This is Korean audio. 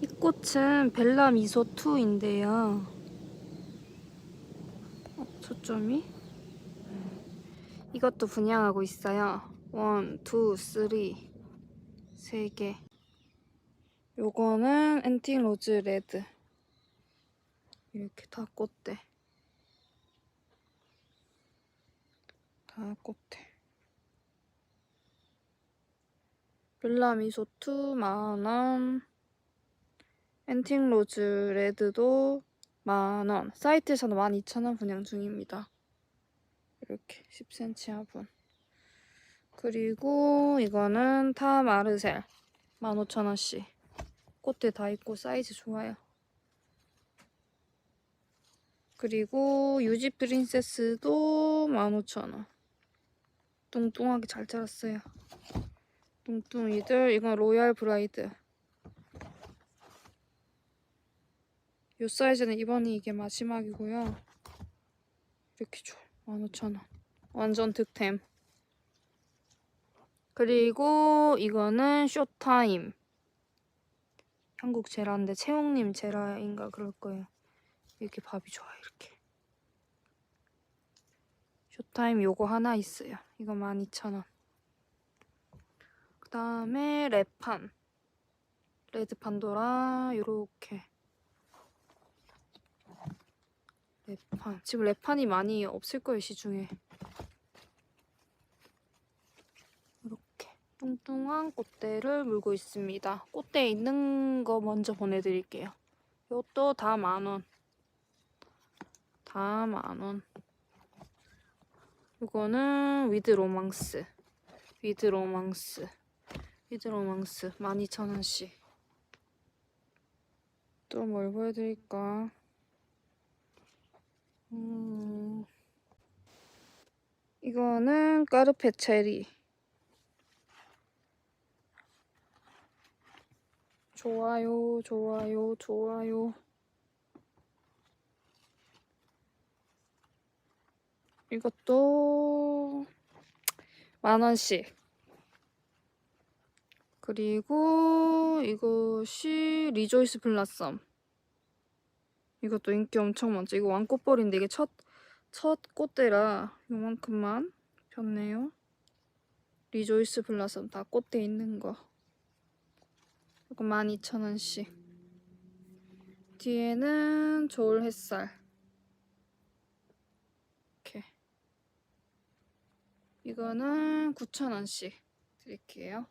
이 꽃은 벨라 미소 2인데요. 어, 초점이? 이것도 분양하고 있어요. 원, 투, 쓰리. 세 개. 요거는 엔틱 로즈 레드. 이렇게 다 꽃대. 다 꽃대. 벨라 미소 2 만원. 엔틱 로즈 레드도 만원. 사이트에서는 12,000원 분양 중입니다. 이렇게 10cm 화분. 그리고 이거는 타 마르셀 15,000원씩. 꽃대 다 있고 사이즈 좋아요. 그리고 유지 프린세스도 15,000원. 뚱뚱하게 잘 자랐어요. 뚱뚱이들 이건 로얄 브라이드. 요 사이즈는 이번이 이게 마지막이고요. 이렇게 좋아. 15,000원. 완전 득템. 그리고 이거는 쇼타임. 한국 제라인데 채용님 제라인가 그럴 거예요. 이렇게 밥이 좋아요. 이렇게. 쇼타임 요거 하나 있어요. 이거 12,000원. 그 다음에 레판. 레드 판도라 요렇게. 레판. 지금 레판이 많이 없을 거예요, 시중에. 이렇게 뚱뚱한 꽃대를 물고 있습니다. 꽃대에 있는 거 먼저 보내드릴게요. 이것도 다 만원. 다 만원. 이거는 위드 로망스. 위드 로망스. 위드 로망스. 12,000원씩. 또 뭘 보여드릴까? 음, 이거는 까르페 체리. 좋아요, 좋아요, 좋아요. 이것도 만 원씩. 그리고 이것이 리조이스 블라썸. 이것도 인기 엄청 많죠. 이거 왕꽃벌인데 이게 첫, 첫 꽃대라 요만큼만 폈네요. 리조이스 블라썸 다 꽃대 있는 거. 이거 12,000원씩. 뒤에는 저울 햇살. 이렇게. 이거는 9,000원씩 드릴게요.